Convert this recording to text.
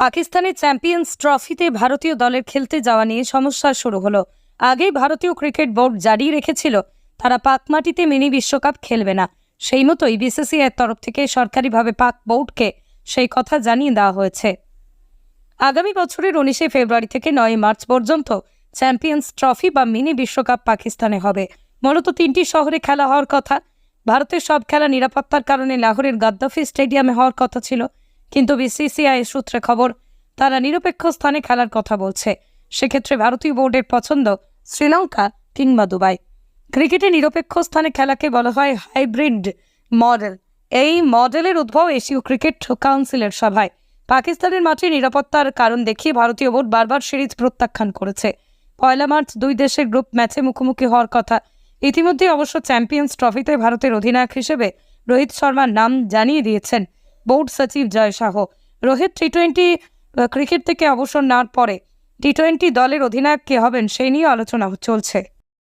পাকিস্তানের চ্যাম্পিয়ন্স ট্রফিতে ভারতীয় দলের খেলতে যাওয়া নিয়ে সমস্যা শুরু হলো। আগেই ভারতীয় ক্রিকেট বোর্ড জারি রেখেছিল, তারা পাক মাটিতে মিনি বিশ্বকাপ খেলবে না। সেই মতোই বিসিসিআইয়ের তরফ থেকে সরকারিভাবে পাক বোর্ডকে সেই কথা জানিয়ে দেওয়া হয়েছে। আগামী বছরের উনিশে ফেব্রুয়ারি থেকে নয় মার্চ পর্যন্ত চ্যাম্পিয়ন্স ট্রফি বা মিনি বিশ্বকাপ পাকিস্তানে হবে। মূলত তিনটি শহরে খেলা হওয়ার কথা। ভারতের সব খেলা নিরাপত্তার কারণে লাহোরের গাদ্দাফি স্টেডিয়ামে হওয়ার কথা ছিল। কিন্তু বিসিসিআই সূত্রে খবর, তারা নিরপেক্ষ স্থানে খেলার কথা বলছে। সেক্ষেত্রে ভারতীয় বোর্ডের পছন্দ শ্রীলঙ্কা কিংবা দুবাই। ক্রিকেটে নিরপেক্ষ স্থানে খেলাকে বলা হয় হাইব্রিড মডেল। এই মডেলের উদ্ভব এশীয় ক্রিকেট কাউন্সিলের সভায়। পাকিস্তানের মাঠে নিরাপত্তার কারণ দেখিয়ে ভারতীয় বোর্ড বারবার সিরিজ প্রত্যাখ্যান করেছে। পয়লা মার্চ দুই দেশের গ্রুপ ম্যাচে মুখোমুখি হওয়ার কথা। ইতিমধ্যে অবশ্য চ্যাম্পিয়ন্স ট্রফিতে ভারতের অধিনায়ক হিসেবে রোহিত শর্মার নাম জানিয়ে দিয়েছেন বোর্ড সচিব Jay Shah. Rohit T twenty cricket থেকে অবসর নেওয়ার পরে টি টোয়েন্টি দলের অধিনায়ক কে হবেন সেই নিয়ে আলোচনা চলছে।